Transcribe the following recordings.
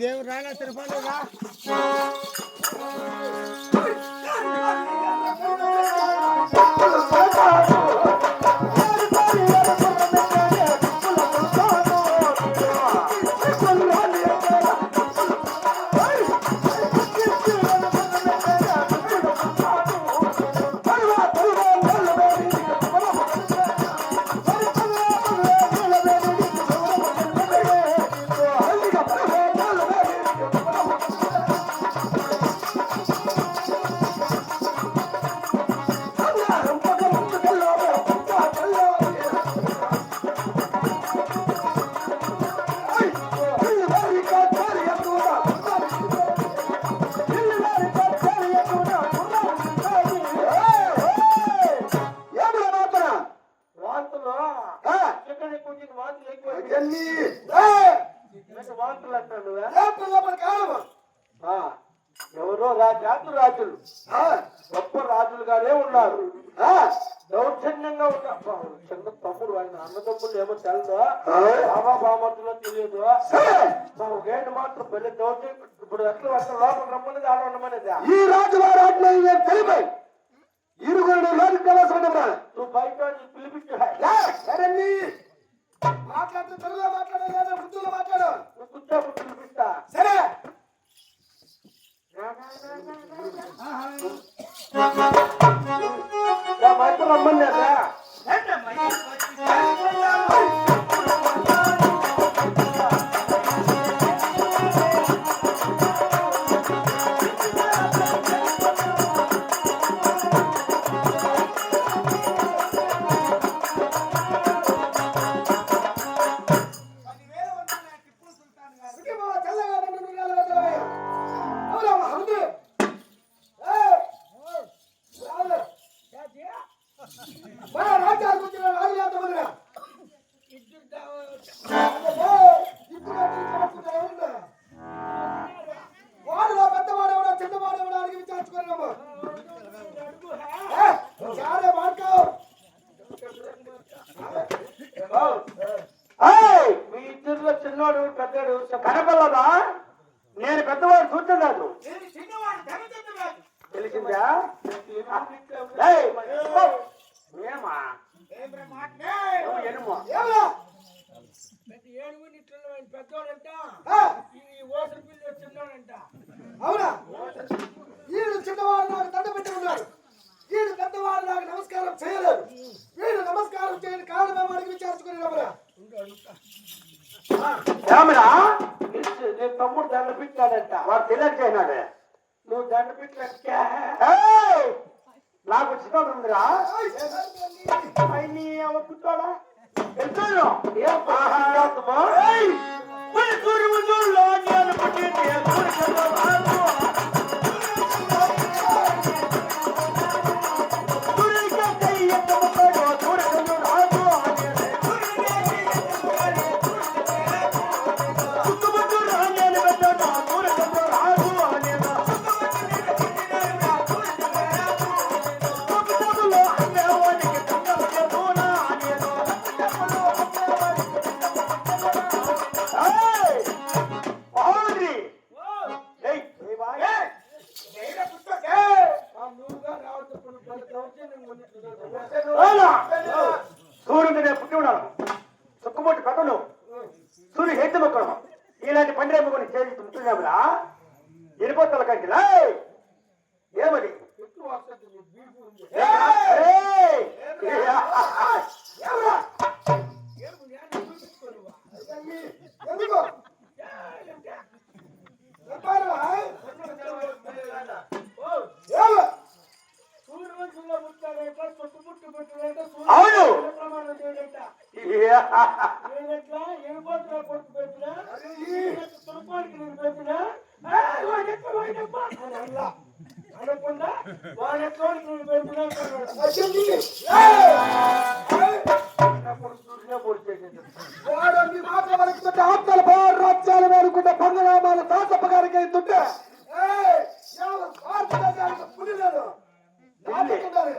దైవ శక్తి తిరుపతి రా గొప్ప రాజులుగానే ఉన్నారు. దౌర్జన్యంగా ఉన్నారు. చిన్న తమ్ముడు ఆయన అన్నదమ్ములు ఏమో తెలుసు బాబా బామర్తులో తెలియదు. గేట్ మాత్రం పెళ్ళి దౌర్జన్యం? ఇప్పుడు ఎట్లా వస్తా లోపల రమ్మనేది ఆడ ఉండమనేది? ఈ రాజువారాజ్ఞ నేను తెలిపై. ఇరుగురు లోకి నువ్వు బయట పిలిపించు. మాట్లాడుతూ తెలుగులో మాట్లాడు నువ్వు కూర్చోబు పిలిపిస్తా. సరే. బయట రమ్మనేదా సుఖిమా ఇలాంటి పండుగ కొన్ని చేసి ముట్టున్నామురా ఎరిపోతల కంటిలా? ఏమది? ఏయ్! అవును. వచ్చింది వాడు మాట ఆత్మల భార రాజ్యాలు వేరుకుంటే పంగనామాలు తాతప్ప గారికి అవుతుంటే పులిలేదు. మాట్లాడుతున్నారు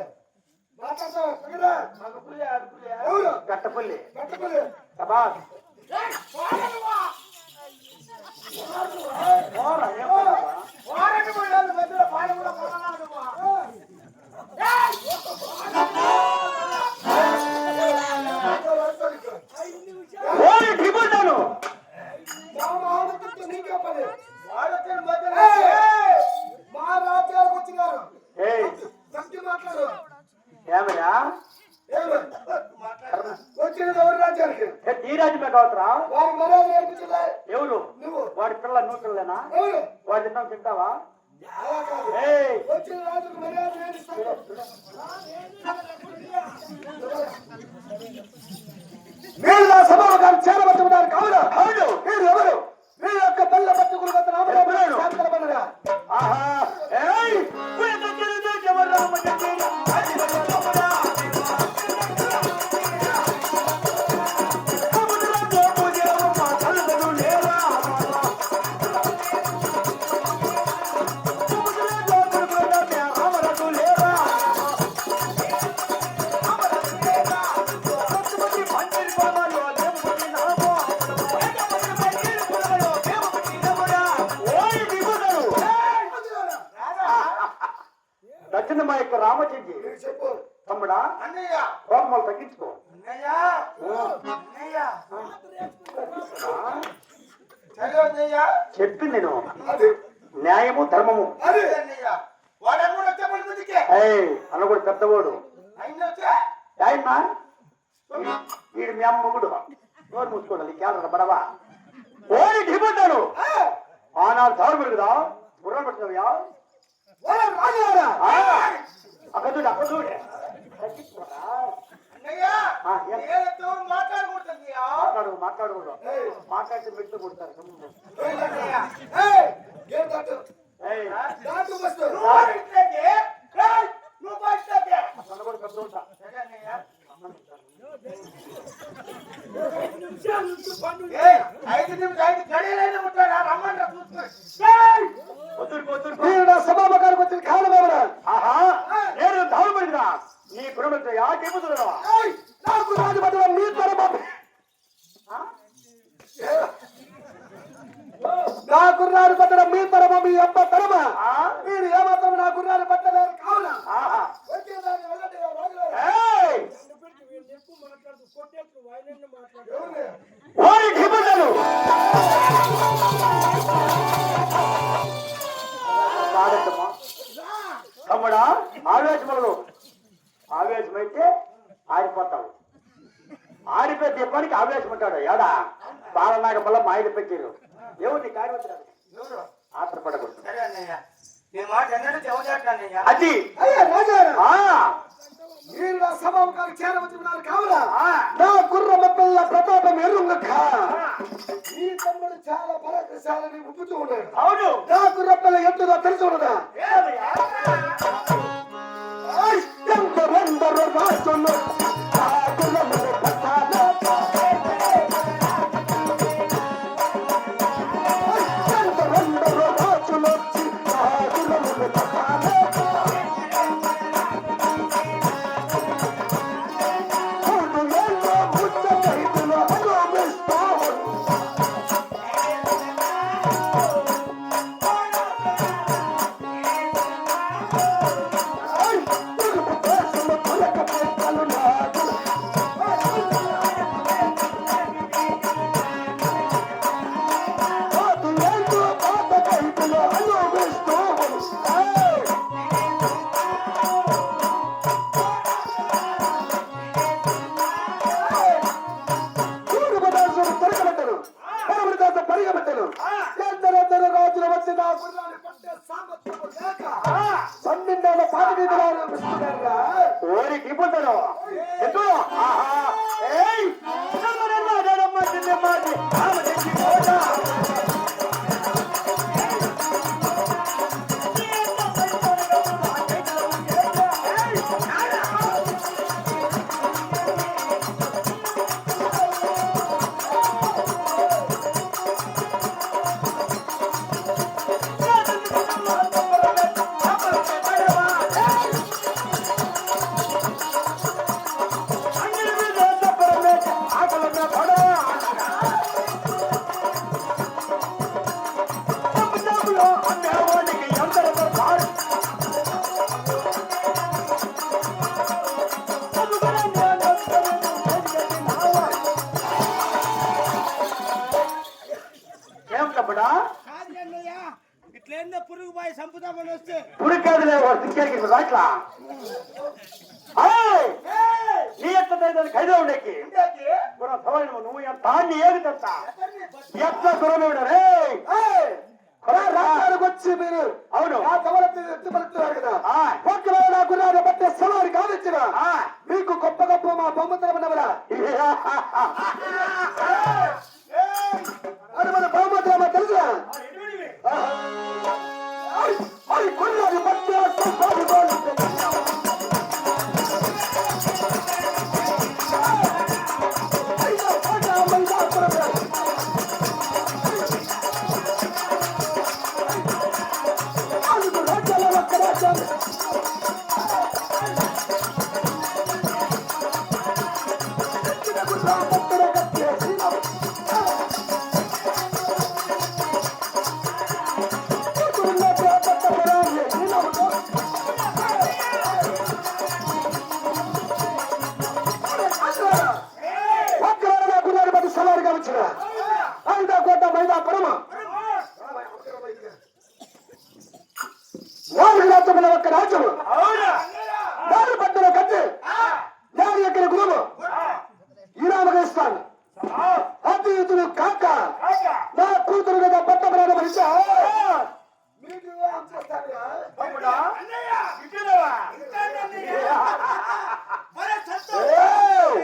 గట్టపల్లి సబాస్ మధ్యలో పాలు కూడా రామజీ తమ్ముడా అన్నయ్య. కోపములు తగ్గించుకో. చెప్పి నేను. న్యాయము ధర్మము. అన్న కూడా పెద్దవాడు. వీడు మీ అమ్మగుడు నోరు మూసుకోడాలి కేరళ బడవా? ఓడి ఢీపడ్డాను ఆనాడు దారు పెరుగుదా బుర్ర పెట్టినవ్యా అక్కడ అక్కడ మాట్లాడు మాట్లాడు మాట్లాడితే మెట్లు కొడతారు ఆత్రపడకూడదు. అది. నేను నా సభాముఖానికి చేరవచ్చు కావునా నా గుర్రమ పిల్ల ప్రతాపం ఎరుంగక. నీ తమ్ముడు చాలా పరాక్రశాలని ఉప్పుతూ ఉన్నాడు. అవును. నా గుర్ర పిల్ల ఎంతదో తెలుసు ఉన్నదా? ఎందరు ఎందరు రాస్తున్నారు నీ యొక్క ఖైదా ఉండేకి? కూడా సవైన నువ్వు ఎంత నీ ఏది తెస్తా ఎంత దూరం రాష్ట్రానికి వచ్చి మీరు అవును. ఆ తమలకి ఎత్తుపడుతున్నారు కదా. ఆ, ఒక్కవేళ నా బట్టే కావచ్చిన ఆ. మీకు గొప్ప గొప్ప మా బహుమతులమన్నవరా అది మన బహుమతులమ్మ తెలుసా అది గుర్రాన్ని బట్టే సవారి మైదా పరమ నాలుగు రాజ్యముల ఒక్క రాజ్యము. నాలుగు పట్టణ కత్తి. నాలుగు ఎక్కడ గురువు. ఈ రామకృష్ణాన్ని అద్భుతులు కాక. నా కూతురు మీద పట్ట చేస్తానుగా? ఏయ్!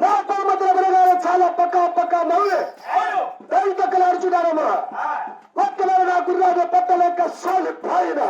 నా బలగాలు చాలా పక్క పక్క నవ్వులే దైవ పక్కన అడుచున్నారమ్మా పక్కన నా గుర్రాన్ని పట్ట లెక్క సాలి పాయిన.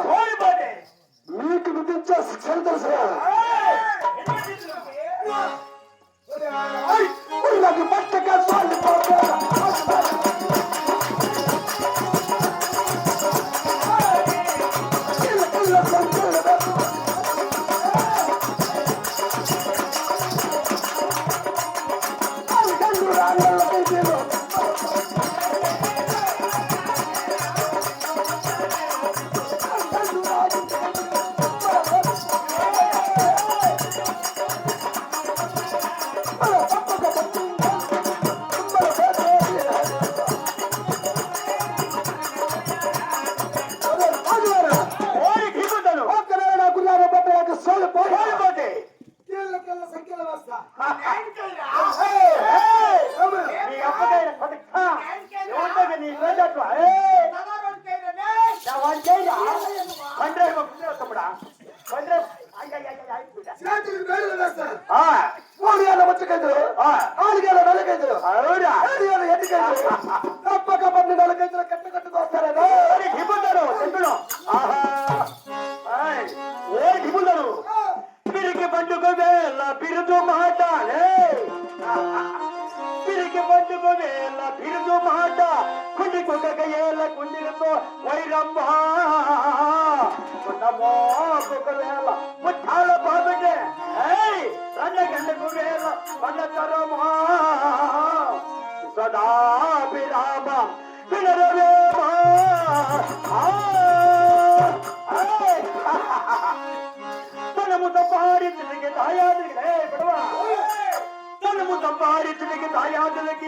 ఏడు ఏళ్ళ ఎన్నికైతులు తప్పక పన్ను నెలకైతులు కట్టు కట్టుకు వస్తారా పిరికి పండుగ వేళ పిరుదు మాటాలే పిరికి పండుగ వేళ పిరుదు మాట కుండి కుక్క ఏళ్ళ కుండిలతో వైరమ్మ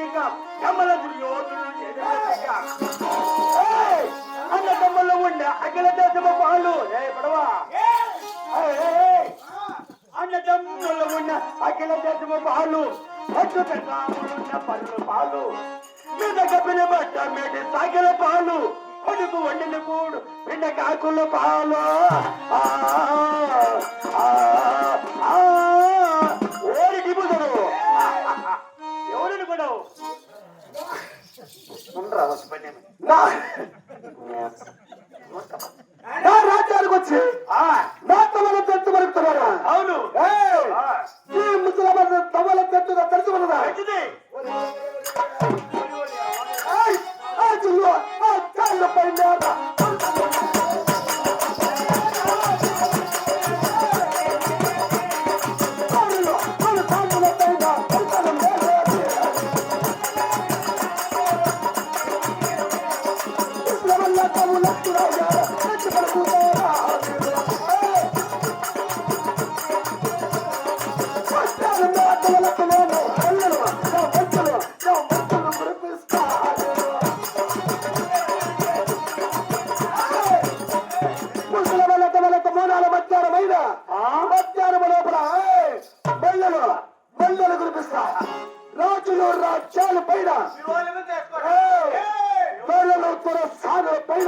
దాయాదులకి కమల దుర్యోధులు అన్న తమ్ముళ్ళు ఉండే అఖిల దేశమ పాలు. రే పడవా. అన్న తమ్ముళ్ళు ఉన్న అఖిల దేశమ పాలు. పట్టు పెద్దాములున్న పళ్ళు పాలు. మీద కప్పిన బట్ట మేటి సాగిన పాలు. కొడుకు వండిన కూడు పిండ కాకుల పాలు. ఆ,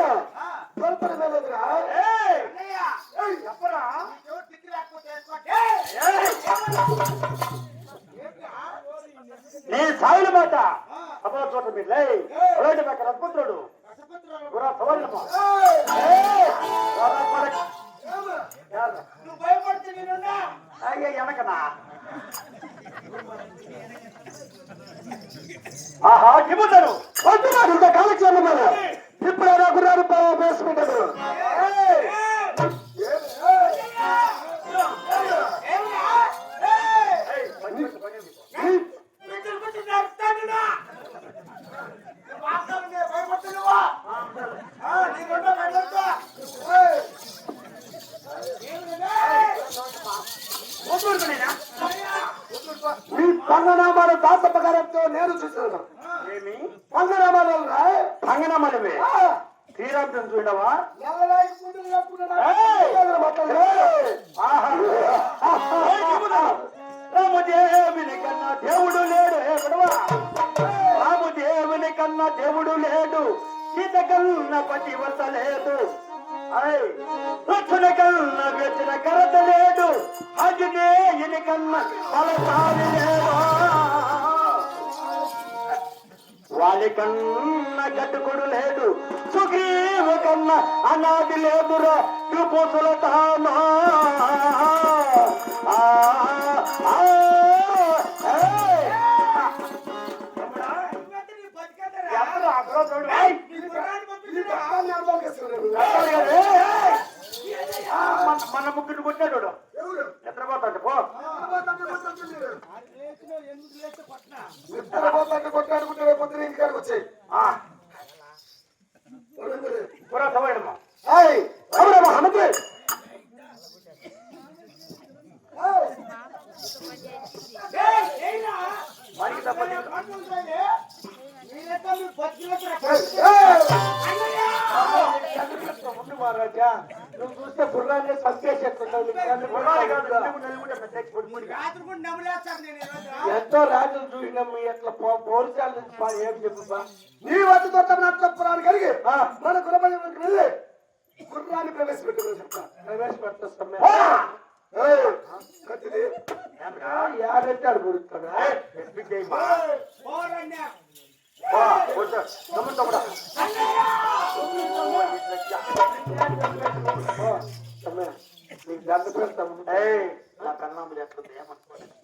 సాగర పైన చెప్పరా నీ సాయిల మాట. ఆ. చోట మీరు లే అలాంటి పక్కన అద్భుతుడు గురా సవాళ్ళమ్మా నువ్వు భయపడితే నేనున్నా. వెనకనా? ఆహా చెబుతాను వద్దున్నారు ఇంత కాలక్షేమం ఇప్పుడు ఎలా గుర్రాలు వేసి కన్నా పతివత లేదు. అయ్ లక్షణ కన్నా వ్యతిన కరత లేడు అజనేయుని కన్నా బలశాలి లేడు వాలి కన్నా గట్టుకుడు లేడు సుగ్రీవ కన్నా అనాది లేదురా? ఎవరు ఆ కుర్ర చూడు? మన- ముగ్గురు కొట్టాడు ఎంతో రాజులు చూసినాం మీ అట్లా పౌరుషాల నుంచి ఏం చెప్పు నీ వద్ద పురాణం కలిగి మన కులబలి వెళ్ళి గుర్రాన్ని ప్రవేశపెట్టుకుని చెప్తా. ప్రవేశపెట్టేస్తామే ఏయ్, కత్తిది. పుడుతాడా గంధ పెడతాము నా కన్నా ఏమనుకోలేదు.